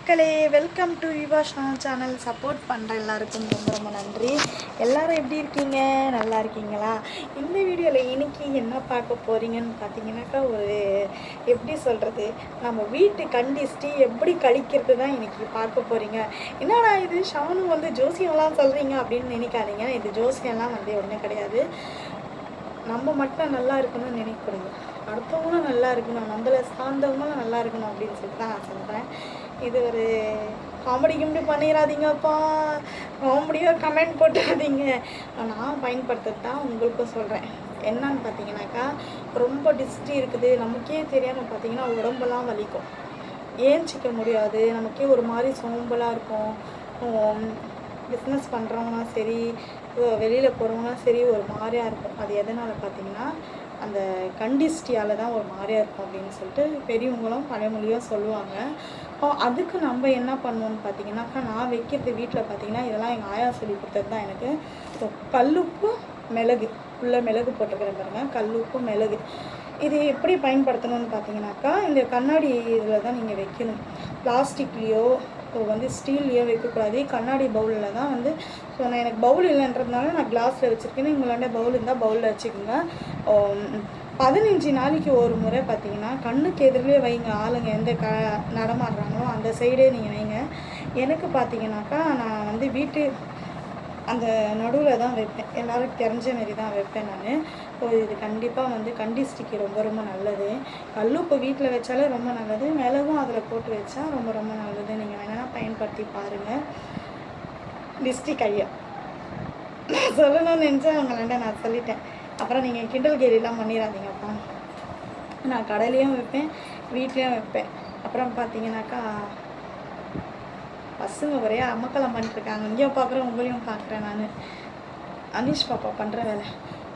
மக்களே welcome to Yuva channel support பண்ணுற எல்லாருக்கும் ரொம்ப ரொம்ப நன்றி. எல்லாரும் எப்படி இருக்கீங்க? நல்லா இருக்கீங்களா? இந்த வீடியோவில் இன்னைக்கு என்ன பார்க்க போகிறீங்கன்னு பார்த்தீங்கன்னாக்கா ஒரு எப்படி சொல்கிறது நம்ம வீட்டு கண்டிஸ்டி எப்படி கழிக்கிறது தான் இன்னைக்கு பார்க்க போகிறீங்க என்னடா இது? ஷானு வந்து ஜோசியம்லாம் சொல்கிறீங்க அப்படின்னு நினைக்காதீங்க. இது ஜோசியம்லாம் வந்து ஒன்றும் கிடையாது. நம்ம மட்டும் நல்லா இருக்கணும்னு நினைக்கக்கூடாது. அடுத்தவங்களும் நல்லா இருக்கணும் நம்மளை சார்ந்தவங்களும் நல்லா இருக்கணும் அப்படின்னு சொல்லிட்டு தான் நான் சொல்கிறேன் இது ஒரு காமெடி கிமெடி பண்ணிடாதீங்கப்பா காமெடியாக கமெண்ட் போட்டுறாதீங்க நான் பயன்படுத்துறது தான் உங்களுக்கும் சொல்கிறேன் என்னன்னு பார்த்தீங்கன்னாக்கா ரொம்ப டிஸ்டி இருக்குது. நமக்கே தெரியாமல் பார்த்தீங்கன்னா உடம்பெல்லாம் வலிக்கும். ஏஞ்சிக்க முடியாது. நமக்கே ஒரு மாதிரி சோம்பலாக இருக்கும். பிஸ்னஸ் பண்ணுறவங்களாம் சரி வெளியில் போகிறவங்களாம் சரி ஒரு மாதிரியாக இருக்கும். அது எதனால் பார்த்தீங்கன்னா அந்த கண்டிஸ்டியால் தான் ஒரு மாதிரியாக இருக்கும் அப்படின்னு சொல்லிட்டு பெரியவங்களும் பழமொழியும் சொல்லுவாங்க. அப்போ அதுக்கு நம்ம என்ன பண்ணுவோம்னு பார்த்தீங்கன்னாக்கா நான் வைக்கிறது வீட்டில் பார்த்தீங்கன்னா இதெல்லாம் எங்கள் ஆயா சொல்லி கொடுத்தது தான் எனக்கு. ஸோ கல்லுப்பு மிளகு உள்ளே மிளகு போட்டுக்கிறேன் பாருங்கள் கல்லுப்பு மிளகு. இது எப்படி பயன்படுத்தணும்னு பார்த்தீங்கன்னாக்கா இந்த கண்ணாடி இதில் தான் நீங்கள் வைக்கணும். பிளாஸ்டிக்லேயோ இப்போ வந்து ஸ்டீல்லையே வைக்கக்கூடாது? கண்ணாடி பவுலில் தான் வந்து ஸோ நான் எனக்கு பவுல் இல்லைன்றதுனால நான் கிளாஸில் வச்சுருக்கேன். உங்களாண்ட பவுல் இருந்தால் பவுலில் வச்சுக்கோங்க. பதினஞ்சு நாளைக்கு ஒரு முறை பார்த்தீங்கன்னா கண்ணுக்கு எதிரிலே வைங்க. ஆளுங்க எந்த க நடமாடுறாங்களோ அந்த சைடே நீங்கள் வைங்க. எனக்கு பார்த்தீங்கன்னாக்கா நான் வந்து வீட்டு அந்த நடுவில் தான் வைப்பேன். எல்லோரும் தெரிஞ்ச மாரி தான் வைப்பேன் நான். ஸோ இது கண்டிப்பாக வந்து கண்டி ஸ்டிக்கி ரொம்ப ரொம்ப நல்லது. கல்லுப்பு வீட்டில் வச்சாலே ரொம்ப நல்லது. மிளகும் அதில் போட்டு வச்சா ரொம்ப ரொம்ப நல்லது. நீங்கள் வேணால் பயன்படுத்தி பாருங்கள் டிஸ்டிக் ஐயா. நான் சொல்லணும்னு நினச்சா அவங்களாண்ட நான் சொல்லிட்டேன். அப்புறம் நீங்கள் கிண்டல் கேரிலாம் பண்ணிடாதீங்கப்பா நான் கடையிலையும் வைப்பேன் வீட்லேயும் வைப்பேன். அப்புறம் பார்த்தீங்கன்னாக்கா பசங்க ஒரே அமக்கலம் பண்ணிட்டுருக்காங்க. இங்கேயும் பார்க்குறேன் உங்களையும் பார்க்குறேன் நான். அனிஷ் பாப்பா பண்ணுற வேலை.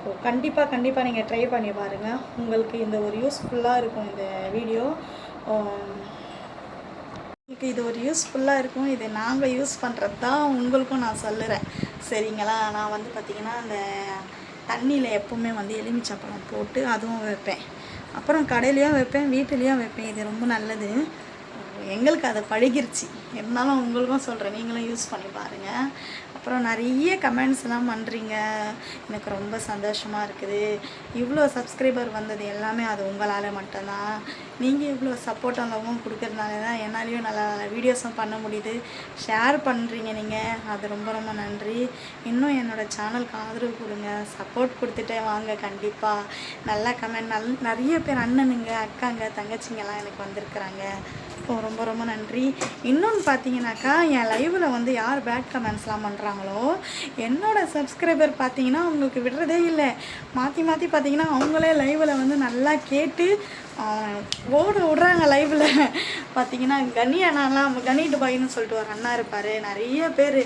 ஸோ கண்டிப்பாக கண்டிப்பாக நீங்கள் ட்ரை பண்ணி பாருங்கள் உங்களுக்கு இந்த ஒரு யூஸ்ஃபுல்லாக இருக்கும் இந்த வீடியோ உங்களுக்கு இது ஒரு யூஸ்ஃபுல்லாக இருக்கும். இதை நாங்கள் யூஸ் பண்ணுறது தான் உங்களுக்கும் நான் சொல்லுறேன். சரிங்களா? நான் வந்து பார்த்திங்கன்னா அந்த தண்ணியில் எப்போவுமே வந்து எலுமிச்சப்பழம் போட்டு அதுவும் வைப்பேன். அப்புறம் கடையிலையும் வைப்பேன் வீட்டுலேயும் வைப்பேன். இது ரொம்ப நல்லது. எங்களுக்கு அதை பழகிருச்சு. இருந்தாலும் உங்களுக்கும் சொல்கிறேன் நீங்களும் யூஸ் பண்ணி பாருங்கள் அப்புறம் நிறைய கமெண்ட்ஸ்லாம் பண்ணுறீங்க எனக்கு ரொம்ப சந்தோஷமாக இருக்குது. இவ்வளோ சப்ஸ்கிரைபர் வந்தது எல்லாமே அது உங்களால் மட்டும்தான். நீங்கள் இவ்வளோ சப்போர்ட் அந்தவும் கொடுக்கறதுனால தான் என்னாலையும் நல்ல நல்ல வீடியோஸும் பண்ண முடியுது. ஷேர் பண்ணுறீங்க நீங்கள் அது ரொம்ப ரொம்ப நன்றி. இன்னும் என்னோடய சேனலுக்கு ஆதரவு கொடுங்க. சப்போர்ட் கொடுத்துட்டே வாங்க. கண்டிப்பாக நல்லா கமெண்ட் நல் நிறைய பேர் அண்ணனுங்க அக்காங்க தங்கச்சிங்கெல்லாம் எனக்கு வந்திருக்கிறாங்க. ரொம்ப ரொம்ப நன்றி. இன்னொன்று பார்த்தீங்கன்னாக்கா என் லைவில் வந்து யார் பேட் கமெண்ட்ஸ்லாம் பண்ணுறாங்களோ என்னோடய சப்ஸ்கிரைபர் பார்த்தீங்கன்னா அவங்களுக்கு விடுறதே இல்லை. மாற்றி மாற்றி பார்த்தீங்கன்னா அவங்களே லைவில் வந்து நல்லா கேட்டு ஓட விடுறாங்க லைவில் பார்த்தீங்கன்னா கனி அண்ணாலாம் கனி டுபாயின்னு சொல்லிட்டு ஒரு அண்ணா இருப்பார். நிறைய பேர்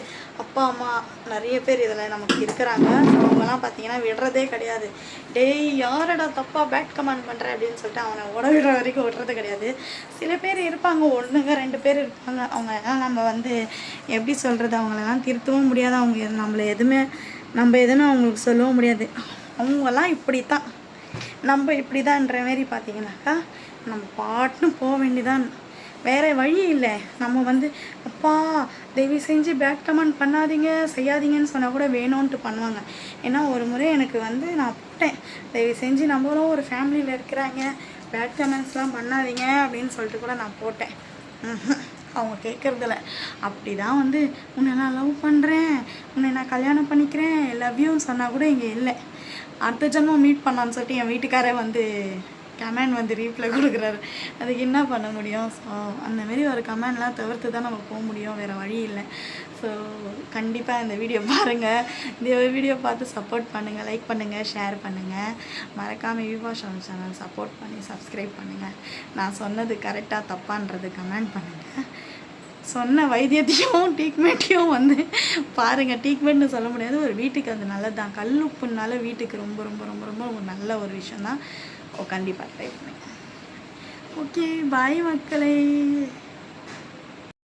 அப்பா அம்மா நிறைய பேர் இதில் நமக்கு இருக்கிறாங்க. அவங்கலாம் பார்த்தீங்கன்னா விடுறதே கிடையாது. டேய் யாரடா தப்பாக பேட் கமெண்ட் பண்ணுற அப்படின்னு சொல்லிட்டு அவனை ஓட விடுற வரைக்கும் விடுறது கிடையாது. சில பேர் இருப்பாங்க. ஒன்றுங்க ரெண்டு பேர் இருப்பாங்க. அவங்க நம்ம வந்து எப்படி சொல்கிறது அவங்களெல்லாம் திருத்தவும் முடியாது. அவங்க நம்மளை எதுவுமே நம்ம எதுன்னு அவங்களுக்கு சொல்லவும் முடியாது. அவங்கெல்லாம் இப்படி தான் நம்ம இப்படி தான்ன்ற மாரி பார்த்தீங்கன்னாக்கா நம்ம பாட்டுன்னு போக வேண்டிதான். வேறு வழி இல்லை. நம்ம வந்து அப்பா தயவு செஞ்சு பேக் கமெண்ட் பண்ணாதீங்க செய்யாதீங்கன்னு சொன்னால் கூட வேணும்ன்ட்டு பண்ணுவாங்க. ஏன்னா ஒரு முறை எனக்கு வந்து நான் போட்டேன். தயவு செஞ்சு நம்மளும் ஒரு ஃபேமிலியில் இருக்கிறாங்க பேக் கமெண்ட்ஸ்லாம் பண்ணாதீங்க அப்படின்னு சொல்லிட்டு கூட நான் போட்டேன். அவங்க கேட்குறதில்ல அப்படி தான் வந்து உன்னை நான் லவ் பண்ணுறேன் உன்னை நான் கல்யாணம் பண்ணிக்கிறேன். லவ்யூன்னு சொன்னால் கூட இங்கே இல்லை. அடுத்த ஜென்மம் மீட் பண்ணான்னு சொல்லிட்டு என் வீட்டுக்காரே வந்து கமெண்ட் வந்து ரீப்ளை கொடுக்குறாரு. அதுக்கு என்ன பண்ண முடியும்? ஸோ அந்தமாரி ஒரு கமெண்ட்லாம் தவிர்த்து தான் நம்ம போக முடியும். வேறு வழி இல்லை. ஸோ கண்டிப்பாக இந்த வீடியோ பாருங்கள் இந்த வீடியோ பார்த்து சப்போர்ட் பண்ணுங்கள் லைக் பண்ணுங்கள் ஷேர் பண்ணுங்கள் மறக்காமல் விவா ஷான் சேனல் சப்போர்ட் பண்ணி சப்ஸ்கிரைப் பண்ணுங்கள் நான் சொன்னது கரெக்டாக தப்பான்றது கமெண்ட் பண்ணுங்கள் சொன்ன வைத்தியத்தையும் ட்ரீட்மெண்ட்டையும் வந்து பாருங்கள் ட்ரீட்மெண்ட்னு சொல்ல முடியாது. ஒரு வீட்டுக்கு அது நல்லது தான் கல் உப்புனால வீட்டுக்கு ரொம்ப ரொம்ப ரொம்ப ரொம்ப ஒரு நல்ல ஒரு விஷயம் தான் கண்டிப்பாக ட்ரை பண்ணுங்க. ஓகே பாய் மக்களே.